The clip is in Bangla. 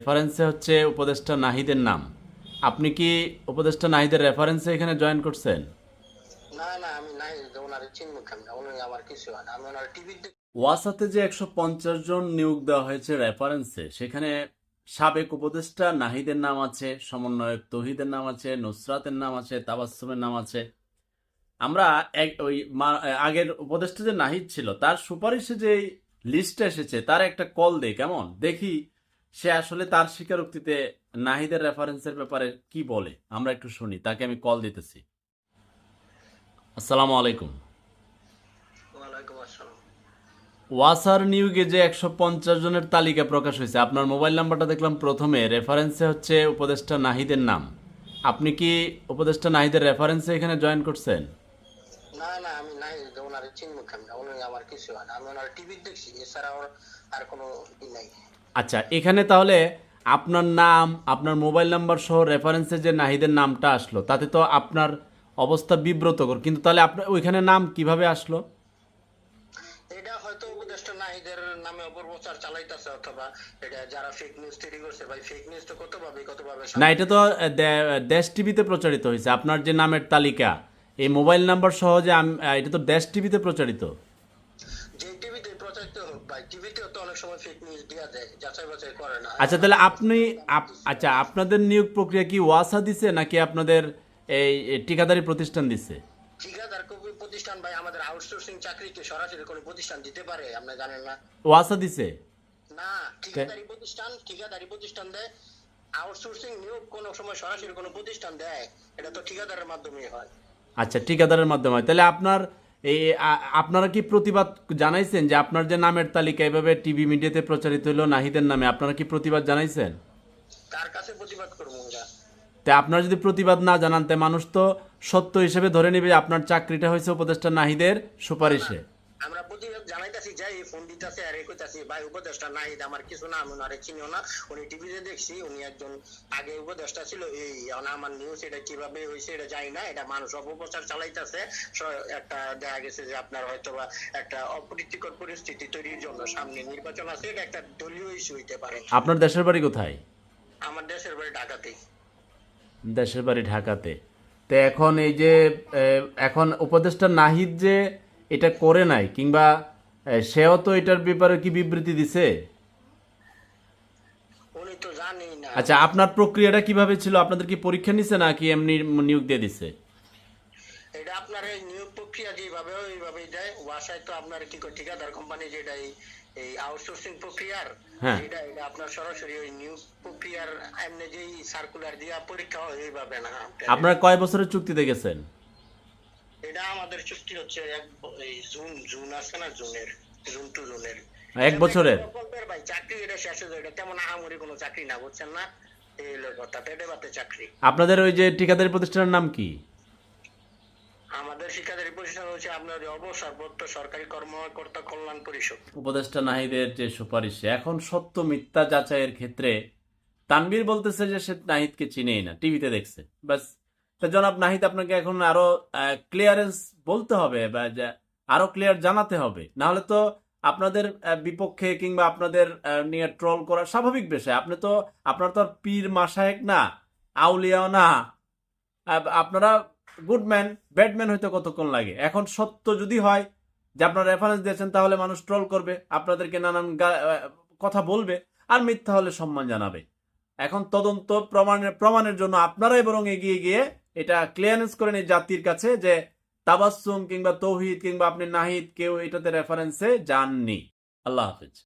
রেফারেন্সে হচ্ছে উপদেষ্টা নাহিদের নাম। আপনি কি উপদেষ্টা নাহিদের রেফারেন্সে এখানে জয়েন করছেন? না না আমি নাই ওনার কেমন উনি আমার কিছু না আমি ওনার টিভিতে ওয়াসাতে যে একশো পঞ্চাশ জন নিয়োগ দেওয়া হয়েছে রেফারেন্সে সেখানে সাবেক উপদেষ্টা নাহিদের নাম আছে সমন্বয়ক তহিদের নাম আছে নুসরাতের নাম আছে তাবাসসুমের নাম আছে। আমরা এক ওই আগের উপদেষ্টা যে নাহিদ ছিল তার সুপারিশে যে লিস্টে এসেছে তার একটা কল দেই কেমন? দেখি সে আসলে তার স্বীকারোক্তিতে নাহিদের রেফারেন্সের ব্যাপারে কি বলে? আমরা একটু শুনি তাকে আমি কল দিতেছি। আসসালামু আলাইকুম। ওয়াসার নিউগে যে একশো পঞ্চাশ জনের তালিকা প্রকাশ হয়েছে আপনার মোবাইল নাম্বারটা দেখলাম প্রথমে রেফারেন্সে হচ্ছে উপদেষ্টা নাহিদের নাম। আপনি কি উপদেষ্টা নাহিদের রেফারেন্সে এখানে জয়েন করছেন? না না আমি নাই ওনার কেমন? উনি আমার কিছু না আমি ওনার টিভি দেখছি এছাড়া আর কোনো নাই। আচ্ছা এখানে তাহলে আপনার নাম আপনার মোবাইল নাম্বার সহ রেফারেন্সে যে নাহিদের নামটা আসলো তাতে তো আপনার অবস্থা বিব্রতকর। কিন্তু তাহলে আপনার ওইখানে নাম কীভাবে আসলো? এটা হয়তো উপদেষ্টা নাহিদের নামে অপপ্রচার চালাইতেছে অথবা এটা যারা ফেক নিউজ তৈরি করছে ভাই ফেক নিউজ তো কত ভাবে কত ভাবে না এটা তো দেশ টিভিতে প্রচারিত হয়েছে। আপনার যে নামের তালিকা এই মোবাইল নাম্বার সহ যে এটা তো দেশ টিভিতে প্রচারিত যে টিভিতে প্রচারিত হোক ভাই টিভিতেও তো অনেক সময় ফেক নিউজ দেওয়া যায় যাচাই বাছাই করে না। আচ্ছা তাহলে আপনি আচ্ছা আপনাদের নিয়োগ প্রক্রিয়া কি ওয়াসা দিছে নাকি আপনাদের এই ঠিকাদারি প্রতিষ্ঠান দিছে? ঠিকাদার প্রতিষ্ঠান ভাই আমাদের আউটসোর্সিং সরাসরি কোনো প্রতিষ্ঠান দিতে পারে আপনি জানেন না। ওয়াসা দিছে? না ঠিকাদারি প্রতিষ্ঠান ঠিকাদারি প্রতিষ্ঠান দেয় আউটসোর্সিং নিয়োগ কোনো সময় সরাসরি কোনো প্রতিষ্ঠান দেয় এটা তো ঠিকাদারের মাধ্যমে হয়। আচ্ছা ঠিকাদারের মাধ্যমে হয়। তাহলে আপনার এই আপনারা কি প্রতিবাদ জানাইছেন যে আপনার যে নামের তালিকা এভাবে টিভি মিডিয়াতে প্রচারিত হলো নাহিদের নামে? আপনারা কি প্রতিবাদ জানাইছেন? কার কাছে প্রতিবাদ করব আমরা? তা আপনারা যদি প্রতিবাদ না জানান তে মানুষ তো সত্য হিসেবে ধরে নেবে আপনার চাকরিটা হয়েছে উপদেষ্টা নাহিদের সুপারিশে। জানাইতাছি যাই ফোন দিতাছি আর এ কইতাছি ভাই উপদেষ্টা নাই আমার কিছু না আমি ওনারে চিনিও না। উনি টিভিতে দেখছি উনি একজন আগে উপদেষ্টা ছিল এই আমার নিউজ এটা কীভাবে হয়েছে এটা জানি না এটা মানুষ অপপ্রচার চালাইতাছে। একটা দেখা গেছে যে আপনার হয়তো বা একটা অপ্রীতিকর পরিস্থিতি তৈরির জন্য সামনে নির্বাচন আছে এটা একটা দলীয় ইস্যু হইতে পারে। আপনার দেশের বাড়ি কোথায়? আমার দেশের বাড়ি ঢাকাতেই। দেশের বাড়ি ঢাকাতে। তো এখন এই যে এখন উপদেষ্টা নাহিদ যে এটা করে নাই কিংবা সেও তো এটার ব্যাপারে কি বিবৃতি দিছে? আচ্ছা আপনার প্রক্রিয়াটা কীভাবে ছিল? আপনাদের কি পরীক্ষা নিছে নাকি এমনি নিয়োগ দিয়ে দিছে? এটা আপনার এই নিয়োগ প্রক্রিয়া যেভাবে ওইভাবেই দেয়। ওয়াসায় তো আপনার কি ঠিকাদার কোম্পানি যেটা এই আউটসোর্সিং প্রক্রিয়ার হ্যাঁ। এটা এটা আপনার সরাসরি ওই নিয়োগ প্রক্রিয়ার এমনি যেই সার্কুলার দিয়া পরীক্ষা হয় এইভাবে না। আপনারা কয় বছরের চুক্তিতে গেছেন? এটা আমাদের চুক্তি হচ্ছে এক জুন জুন আছে না জুনের জুন টু জুনের। এক বছরের? ভাই চাকরি এটা শেষ হয়ে এটা তেমন আহামরি কোনো চাকরি না বুঝছেন না? এই কথা পেটে বাতে চাকরি। আপনাদের ওই যে ঠিকাদারি প্রতিষ্ঠানের নাম কি? আমাদের শিক্ষাদারি প্রতিষ্ঠান হচ্ছে আপনার অবসরপ্রাপ্ত সরকারি কর্মকর্তা কল্যাণ পরিষদ। উপদেষ্টা নাহিদের যে সুপারিশে এখন সত্য মিথ্যা যাচাইয়ের ক্ষেত্রে তানবীর বলতেছে যে সে নাহিদকে চিনেই না টিভিতে দেখছে বাস জনাব নাহিদ, আপনাকে এখন আরও ক্লিয়ারেন্স বলতে হবে বা আরও ক্লিয়ার জানাতে হবে। না হলে তো আপনাদের বিপক্ষে কিংবা আপনাদের নিয়ে ট্রল করা স্বাভাবিক বিষয়। আপনি তো, আপনার তো পীর মাসায়েক না, আউলিয়াও না। আপনারা গুড ম্যান ব্যাড হইতে কতক্ষণ লাগে? এখন সত্য যদি হয় যে আপনারা রেফারেন্স দিয়েছেন, তাহলে মানুষ ট্রল করবে, আপনাদেরকে নানান কথা বলবে, আর মিথ্যা হলে সম্মান জানাবে। এখন তদন্ত প্রমাণের প্রমাণের জন্য আপনারাই বরং এগিয়ে গিয়ে এটা ক্লিয়ারেন্স করেন এই জাতির কাছে যে তাবাসুম কিংবা তৌহিদ কিংবা আপনি নাহিদ, কেউ এটাতে রেফারেন্সে যাননি। আল্লাহ হাফিজ।